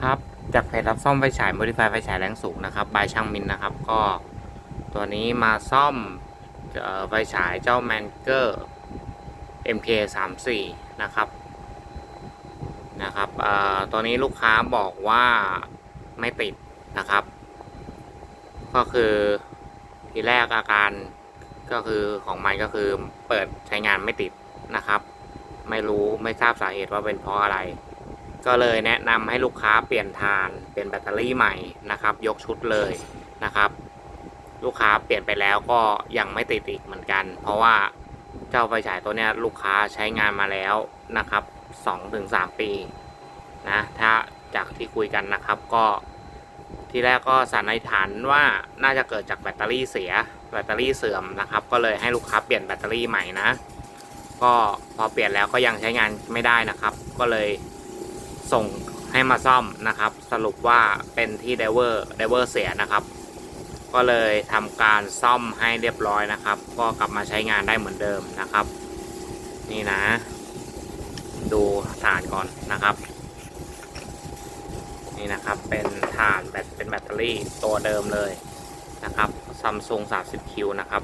นะครับ จากเพจรับซ่อมไฟฉาย Modify ไฟฉายแรงสูงนะครับบายช่างมินนะครับ ก็ตัวนี้มาซ่อมเอ่อไฟฉายเจ้า m a n g e r MK 3 4นะครับนะครับเอ่อตัวนี้ลูกค้าบอกว่าไม่ติดนะครับ ก็คือทีแรกอาการก็คือของมันก็คือเปิดใช้งานไม่ติดนะครับ ไม่รู้ไม่ทราบสาเหตุว่าเป็นเพราะอะไร ก็เลยแนะนำให้ลูกค้าเปลี่ยนทานเปลี่ยนแบตเตอรี่ใหม่นะครับ ยกชุดเลยนะครับ ลูกค้าเปลี่ยนไปแล้วก็ยังไม่ติดอีกเหมือนกัน เพราะว่าเจ้าไฟฉายตัวนี้ลูกค้าใช้งานมาแล้วนะครับ2-3 ปีนะถ้าจากที่คุยกันนะครับก็ที่แรกก็สันนิษฐานว่าน่าจะเกิดจากแบตเตอรี่เสีย แบตเตอรี่เสื่อมนะครับ ก็เลยให้ลูกค้าเปลี่ยนแบตเตอรี่ใหม่นะ ก็พอเปลี่ยนแล้วก็ยังใช้งานไม่ได้นะครับ ก็เลย ส่งให้มาซ่อมนะครับ สรุปว่าเป็นที่ไดเวอร์ไดเวอร์เสียนะครับ ก็เลยทำการซ่อมให้เรียบร้อยนะครับ ก็กลับมาใช้งานได้เหมือนเดิมนะครับ นี่นะ ดูฐานก่อนนะครับ นี่นะครับเป็นฐานแบตเป็นแบตเตอรี่ตัวเดิมเลยนะครับซัมซุง30 คิวนะครับ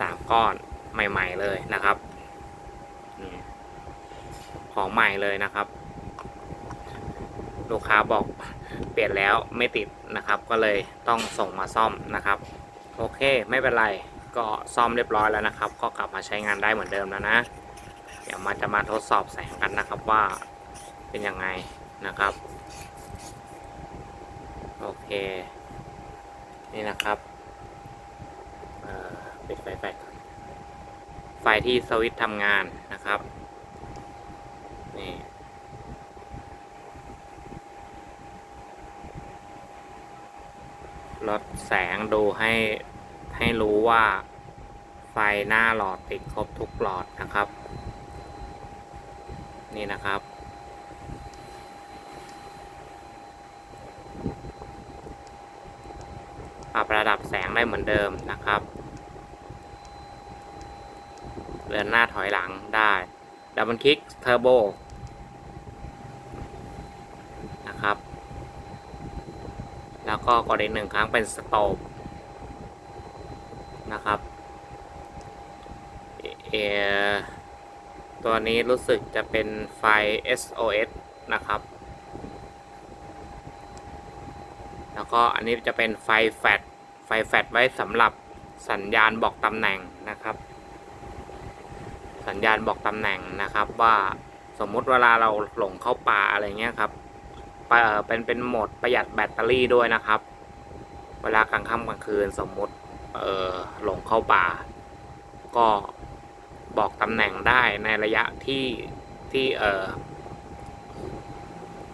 สามก้อนใหม่ ๆ เลยนะครับ ของใหม่เลยนะครับ ลูกค้าบอกเปลี่ยนแล้วไม่ติดนะครับ ก็เลยต้องส่งมาซ่อมนะครับ โอเคไม่เป็นไรก็ซ่อมเรียบร้อยแล้วนะครับ ก็กลับมาใช้งานได้เหมือนเดิมแล้วนะ เดี๋ยวมาจะมาทดสอบแสงกันนะครับว่าเป็นยังไงนะครับ โอเคนี่นะครับเอ่อปิดไฟแฟลชก่อนไฟที่สวิตช์ทำงานนะครับนี่ ลดแสงดูให้ให้รู้ว่าไฟหน้าหลอดติดครบทุกหลอดนะครับ นี่นะครับ ปรับระดับแสงได้เหมือนเดิมนะครับเดินหน้าถอยหลังได้ดับเบิลคลิกเทอร์โบนะครับ แล้วก็กดอีกหนึ่งครั้งเป็นสโตปนะครับเอตัวนี้รู้สึกจะเป็นไฟ SOS นะครับ แล้วก็อันนี้จะเป็นไฟแฟลชไฟแฟลชไว้สำหรับสัญญาณบอกตำแหน่งนะครับ สัญญาณบอกตำแหน่งนะครับว่าสมมุติเวลาเราหลงเข้าป่าอะไรเงี้ยครับ เป็นเป็นโหมดประหยัดแบตเตอรี่ด้วยนะครับ เวลากลางค่ำกลางคืนสมมุติเออหลงเข้าป่า ก็บอกตำแหน่งได้ในระยะที่ที่เออ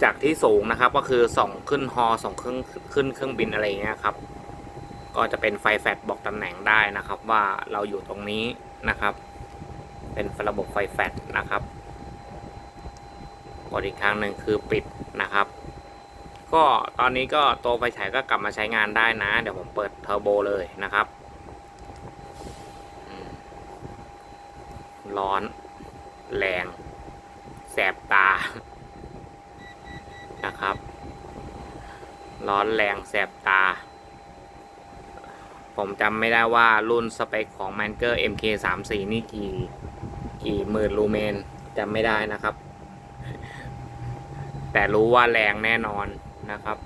จากที่สูงนะครับ ก็คือส่องขึ้นฮอส่องขึ้นขึ้นเครื่องบินอะไรเงี้ยครับ ก็จะเป็นไฟแฟลชบอกตำแหน่งได้นะครับ ว่าเราอยู่ตรงนี้นะครับ เป็นระบบไฟแฟลชนะครับกดอีกครั้งหนึ่งคือปิดนะครับ ก็ตอนนี้ก็ตัวไฟฉายก็กลับมาใช้งานได้นะ เดี๋ยวผมเปิดเทอร์โบเลยนะครับ ร้อน แรง แสบตา นะครับ ร้อนแรงแสบตา ผมจำไม่ได้ว่ารุ่นสเปคของ m a n g e r MK34 นี่กี่กี่หมื่นลูเมนจำไม่ได้นะครับ แต่รู้ว่าแรงแน่นอน นะครับ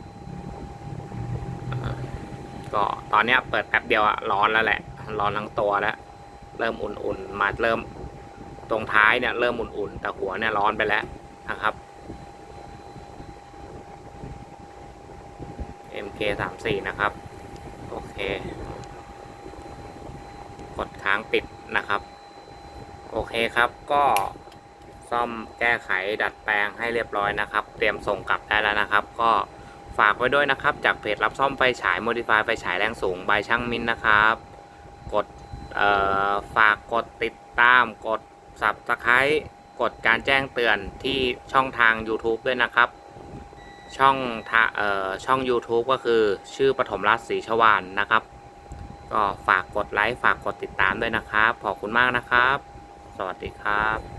ก็ตอนนี้เปิดแป๊บเดียวอะร้อนแล้วแหละ ร้อนทั้งตัวแล้ว เริ่มอุ่นๆ มาเริ่มตรงท้ายเนี่ยเริ่มอุ่นๆ แต่หัวเนี่ยร้อนไปแล้วนะครับ MK 3 4นะครับ โอเค กดค้างปิดนะครับ โอเคครับก็ ซ่อมแก้ไขดัดแปลงให้เรียบร้อยนะครับ เตรียมส่งกลับได้แล้วนะครับ ก็ฝากไว้ด้วยนะครับ จากเพจรับซ่อมไฟฉาย Modify ไฟฉายแรงสูงบายช่างมินนะครับ กดฝากกดติดตามกด Subscribe กดการแจ้งเตือนที่ช่องทาง YouTube ด้วยนะครับ ช่องทาเอ่อช่อง YouTube ก็คือชื่อปฐมรัตน์ศรีชวานนะครับ ก็ฝากกดไลค์ฝากกดติดตามด้วยนะครับ ขอบคุณมากนะครับ สวัสดีครับ